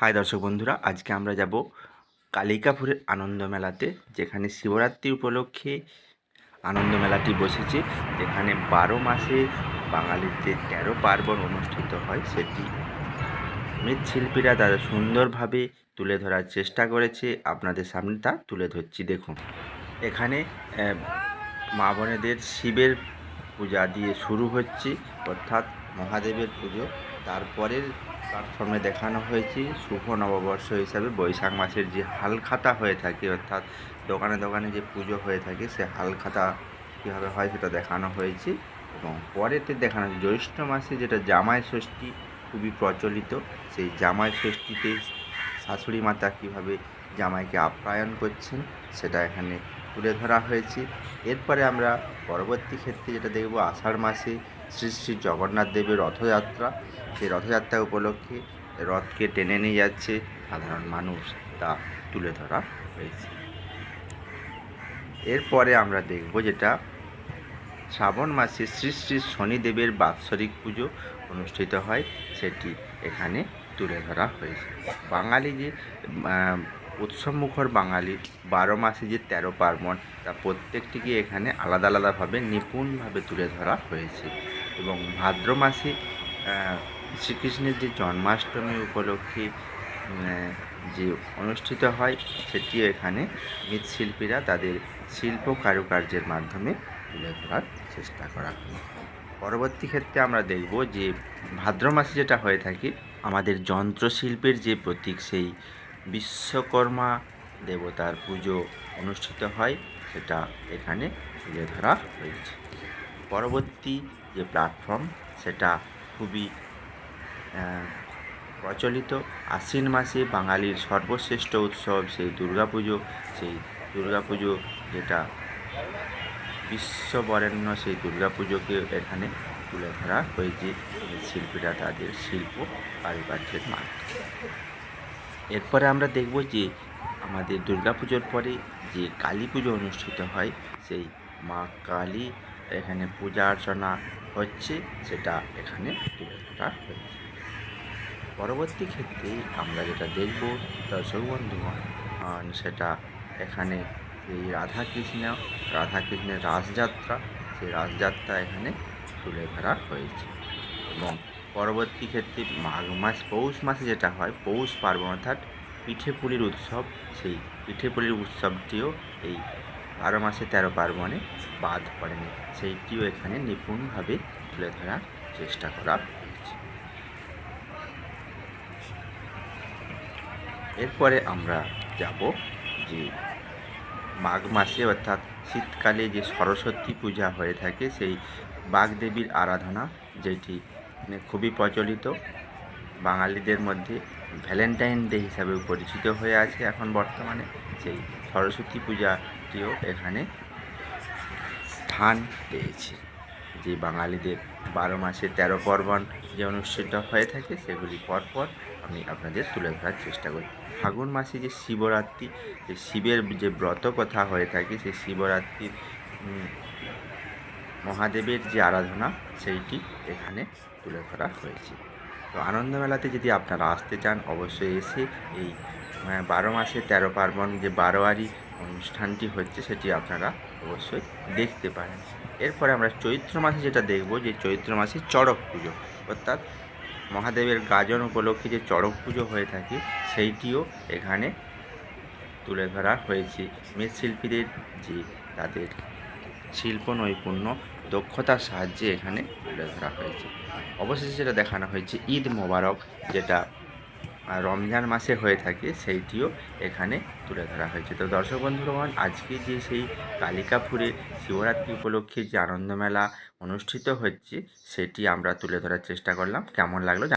High দর্শক বন্ধুরা, আজকে আমরা যাব কালিকাপুরের আনন্দ মেলাতে যেখানে শিবরাত্রি উপলক্ষে আনন্দ মেলাটি বসেছে, যেখানে বারো মাসে বাঙালিদের তেরো পার্বণ অনুষ্ঠিত হয় সেটি। মৃৎশিল্পীরা তারা সুন্দরভাবে তুলে ধরার চেষ্টা করেছে, আপনাদের সামনে তা তুলে ধরছি, দেখুন। এখানে মা বোনেদের শিবের পূজা দিয়ে শুরু হচ্ছে, অর্থাৎ মহাদেবের পুজো, তারপরের প্ল্যাটফর্মে দেখানো হয়েছে শুভ নববর্ষ হিসাবে বৈশাখ মাসের যে হালখাতা হয়ে থাকে, অর্থাৎ দোকানে দোকানে যে পুজো হয়ে থাকে, সে হালখাতা কীভাবে হয় সেটা দেখানো হয়েছে এবং পরেতে দেখানো হয়েছে। জ্যৈষ্ঠ মাসে যেটা জামাই ষষ্ঠী খুবই প্রচলিত, সেই জামাই ষষ্ঠীতে শাশুড়ি মাতা কীভাবে জামাইকে আপ্যায়ন করছেন, সেটা এখানে তুলে ধরা হয়েছে। এরপরে আমরা পরবর্তী ক্ষেত্রে যেটা দেখব, আষাঢ় মাসে শ্রী শ্রী জগন্নাথ দেবের রথযাত্রা। সেই রথযাত্রা উপলক্ষে রথকে টেনে নিয়ে যাচ্ছে সাধারণ মানুষ তা তুলে ধরা হয়েছে। এরপরে আমরা দেখব যেটা শ্রাবণ মাসে শ্রী শ্রী শনিদেবের বাৎসরিক পুজো অনুষ্ঠিত হয়, সেটি এখানে তুলে ধরা হয়েছে। বাঙালি যে উৎসবমুখর বাঙালি বারো মাসে যে তেরো পার্বণ, তা প্রত্যেকটিকে এখানে আলাদা আলাদাভাবে নিপুণভাবে তুলে ধরা হয়েছে। এবং ভাদ্র মাসে শ্রীকৃষ্ণের যে জন্মাষ্টমী উপলক্ষে যে অনুষ্ঠিত হয়, সেটিও এখানে মৃৎশিল্পীরা তাদের শিল্প কারুকার্যের মাধ্যমে তুলে ধরার চেষ্টা করা হয়। পরবর্তী ক্ষেত্রে আমরা দেখব যে ভাদ্র মাসে যেটা হয়ে থাকে, আমাদের যন্ত্রশিল্পের যে প্রতীক, সেই বিশ্বকর্মা দেবতার পুজো অনুষ্ঠিত হয়, সেটা এখানে তুলে ধরা হয়েছে। পরবর্তী যে প্ল্যাটফর্ম সেটা খুবই প্রচলিত আশ্বিন মাসে বাঙালির সর্বশ্রেষ্ঠ উৎসব সেই দুর্গাপুজো। সেই দুর্গাপুজো যেটা বিশ্ববরেণ্য সেই দুর্গাপুজোকে এখানে তুলে ধরা হয়েছে শিল্পীরা তাদের শিল্প কারুকার্যের মাধ্যমে এরপরে আমরা দেখব যে আমাদের দুর্গাপুজোর পরে যে কালী পুজো অনুষ্ঠিত হয়, সেই মা কালী এখানে পূজা অর্চনা হচ্ছে, সেটা এখানে তুলে ধরা হয়েছে। পরবর্তী ক্ষেত্রে আমরা যেটা দেখব বন্ধুগণ আহ, সেটা এখানে এই রাধাকৃষ্ণ রাধাকৃষ্ণের রাসযাত্রা সেই রাসযাত্রা এখানে তুলে ধরা হয়েছে। এবং পরবর্তী ক্ষেত্রে মাঘ মাস পৌষ মাসে যেটা হয় পৌষ পার্বণ অর্থাৎ পিঠে পুলির উৎসব সেই পিঠে পুলির উৎসবটিও এই বারো মাসে তেরো পার্বণে বাদ পড়েনি। সেইটিও এখানে নিপুণভাবে তুলে ধরার চেষ্টা করা হয়েছে এরপরে আমরা যাব যে মাঘ মাসে অর্থাৎ শীতকালে যে সরস্বতী পূজা হয়ে থাকে, সেই বাগদেবীর আরাধনা, যেটি মানে খুবই প্রচলিত। বাঙালিদের মধ্যে ভ্যালেন্টাইন ডে হিসাবেও পরিচিত হয়ে আছে এখন বর্তমানে। সেই সরস্বতী পূজাটিও এখানে স্থান পেয়েছে। যে বাঙালিদের বারো মাসে তেরো পার্বণ যে অনুষ্ঠিত হয়ে থাকে, সেগুলি পরপর আমি আপনাদের তুলে ধরার চেষ্টা করি। ফাগুন মাসে যে শিবরাত্রি, যে শিবের যে ব্রত কথা হয়ে থাকে, সেই শিবরাত্রির মহাদেবের যে আরাধনা, সেইটি এখানে তুলে ধরা হয়েছে। তো আনন্দমেলাতে যদি আপনারা আসতে চান, অবশ্যই এসে এই বারো মাসে তেরো পার্বণ যে বারোয়ারি অনুষ্ঠানটি হচ্ছে সেটি আপনারা অবশ্যই দেখতে পারেন। এরপরে আমরা চৈত্র মাসে যেটা দেখব যে চৈত্র মাসে চড়ক পুজো, অর্থাৎ মহাদেবের গাজন উপলক্ষে যে চড়ক পুজো হয়ে থাকে, সেইটিও এখানে তুলে ধরা হয়েছে। মৃৎশিল্পীদের যে তাদের শিল্প নৈপুণ্য দক্ষতার সাহায্যে এখানে তুলে ধরা হয়েছে। অবশেষে যেটা দেখানো হয়েছে, ঈদ মোবারক, যেটা রমজান মাসে হয়ে থাকে, সেইটিও এখানে তুলে ধরা হয়েছে। তো দর্শক বন্ধুগণ, আজকে যে সেই কালিকাপুরে শিবরাত্রি উপলক্ষে যে আনন্দমেলা অনুষ্ঠিত হচ্ছে, সেটি আমরা তুলে ধরার চেষ্টা করলাম। কেমন লাগল